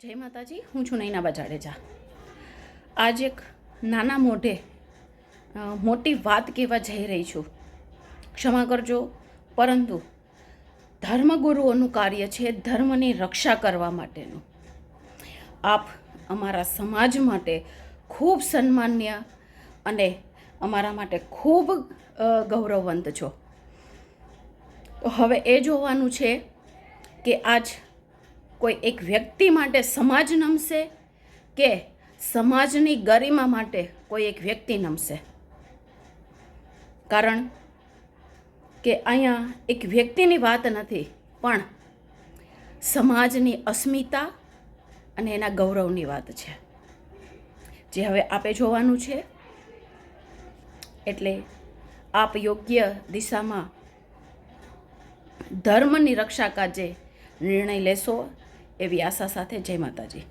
જય માતાજી, હું છું નૈનાબા જાડેજા આજ એક નાના મોઢે મોટી વાત કહેવા જઈ રહી છું. ક્ષમા કરજો, પરંતુ ધર્મગુરુઓનું કાર્ય છે ધર્મની રક્ષા કરવા માટેનું. આપ અમારા સમાજ માટે ખૂબ સન્માન્ય અને અમારા માટે ખૂબ ગૌરવવંત છો. હવે એ જોવાનું છે કે આજ કોઈ એક વ્યક્તિ માટે સમાજ નમશે કે સમાજની ગરિમા માટે કોઈ એક વ્યક્તિ નમશે? કારણ કે અહીંયા એક વ્યક્તિની વાત નથી, પણ સમાજની અસ્મિતા અને એના ગૌરવની વાત છે. જે હવે આપે જોવાનું છે. એટલે આપ યોગ્ય દિશામાં ધર્મની રક્ષા કાજે નિર્ણય લેશો એવી આશા સાથે જય માતાજી.